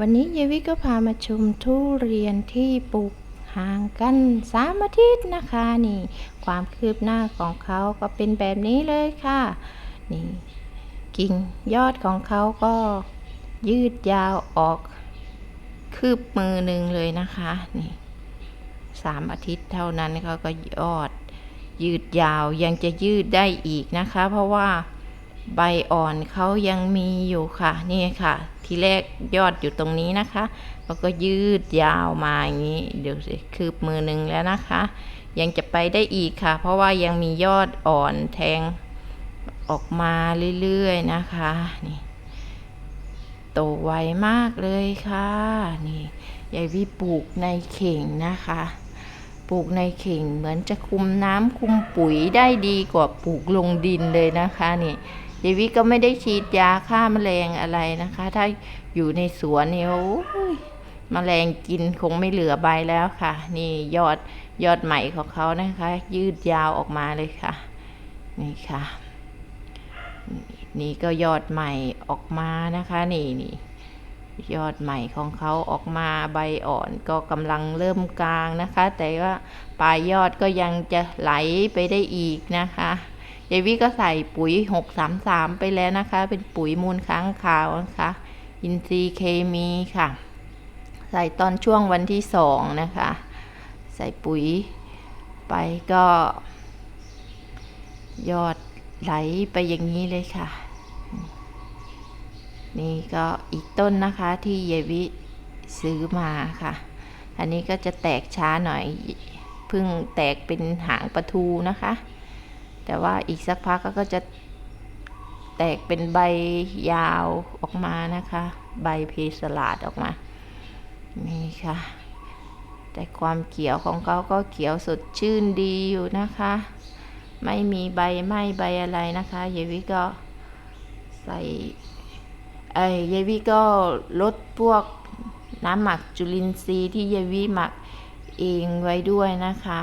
วันนี้เยวิก็พามาชมทุเรียนที่ปลูกห่างกันสามอาทิตย์นะคะนี่ ความคืบหน้าของเขาก็เป็นแบบนี้เลยค่ะ นี่กิ่งยอดของเขาก็ยืดยาวออกคืบมือหนึ่งเลยนะคะนี่สามอาทิตย์เท่านั้นเขาก็ยอดยืดยาวยังจะยืดได้อีกนะคะ เพราะว่า ใบอ่อนเขายังมีอยู่ค่ะ นี่ค่ะ ทีแรกยอดอยู่ตรงนี้นะคะ แล้วก็ยืดยาวมาอย่างนี้เดี๋ยวสิคืบมือหนึ่งแล้วนะคะ ยังจะไปได้อีกค่ะ เพราะว่ายังมียอดอ่อนแทงออกมาเรื่อยๆนะคะนี่โตไวมากเลยค่ะนี่ยายวิปลูกในเข่งนะคะ ปลูกในเข่งเหมือนจะคุมน้ำคุมปุ๋ยได้ดีกว่าปลูกลงดินเลยนะคะนี่ ยายวิก็ไม่ได้ฉีดยาฆ่าแมลงอะไรนะคะ ถ้าอยู่ในสวนนี่โอ้ยแมลงกินคงไม่เหลือใบแล้วค่ะ นี่ยอดยอดใหม่ของเขานะคะ ยืดยาวออกมาเลยค่ะ นี่ค่ะ นี่ก็ยอดใหม่ออกมานะคะ นี่นี่ยอดใหม่ของเขาออกมาใบอ่อนก็กำลังเริ่มกลางนะคะ แต่ว่าปลายยอดก็ยังจะไหลไปได้อีกนะคะ เดวิก็ใส่ปุ๋ย 633 ไปแล้วนะคะ เป็นปุ๋ยมูลค้างคาวนะคะ อินทรีย์เคมีค่ะ ใส่ตอนช่วงวันที่สองนะคะ ใส่ปุ๋ยไปก็ ยอดไหลไปอย่างนี้เลยค่ะ นี่ก็อีกต้นนะคะที่เยายวิซื้อมาค่ะ อันนี้ก็จะแตกช้าหน่อย เพิ่งแตกเป็นหางปลาทูนะคะ แต่ว่าอีกสักพักก็จะแตกเป็นใบยาวออกมานะคะ ใบเพสลาดออกมา นี่ค่ะ แต่ความเขียวของเขาก็เขียวสดชื่นดีอยู่นะคะ ไม่มีใบไหม้ใบอะไรนะคะเยวิก็ใส่ไอ้ยายวิก็ลดพวกน้ำหมักจุลินทรีย์ที่ยายวิหมักเองไว้ด้วยนะคะ